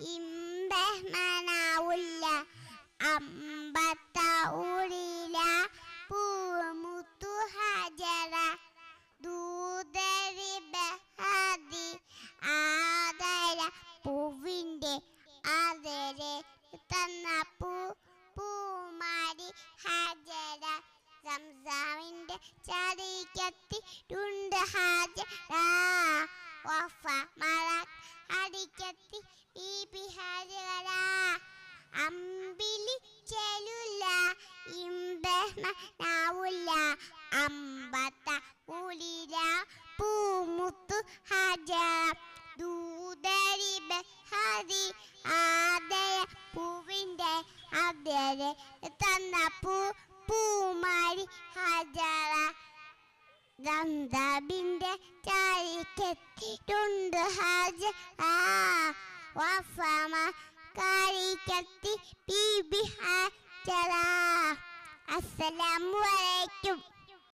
ഇമ്പമനാവുല്ല അമ്പത്ത ഊരില പൂമുത്തു ഹജറ ദൂതരി ബഹാദി ആദര. പൂവിന്റെ ആദരെ തന്ന പൂ പൂമാരി ഹജര. ചതിക്കത്തി ചതിക്കത്തിട്ടുണ്ട് ഹാജര. ഹാജര അമ്പിളി ചെലുല ഇമ്പനാവുല്ല അമ്പത്ത ഉളിര പൂമുത്തു ഹജര ദൂതരി ഹരി ആദയ പൂവിന്റെ ആദരെ തന്ന പൂ പൂമാരി ഹജറ ദന്തബിന്റെ ചാരിക്കെത്തിട്ടുണ്ട് ഹാജ. ആ വഫമ കാരിക്കെത്തി ബീബി ഹാജറ അസ്സലാമു അലൈക്കും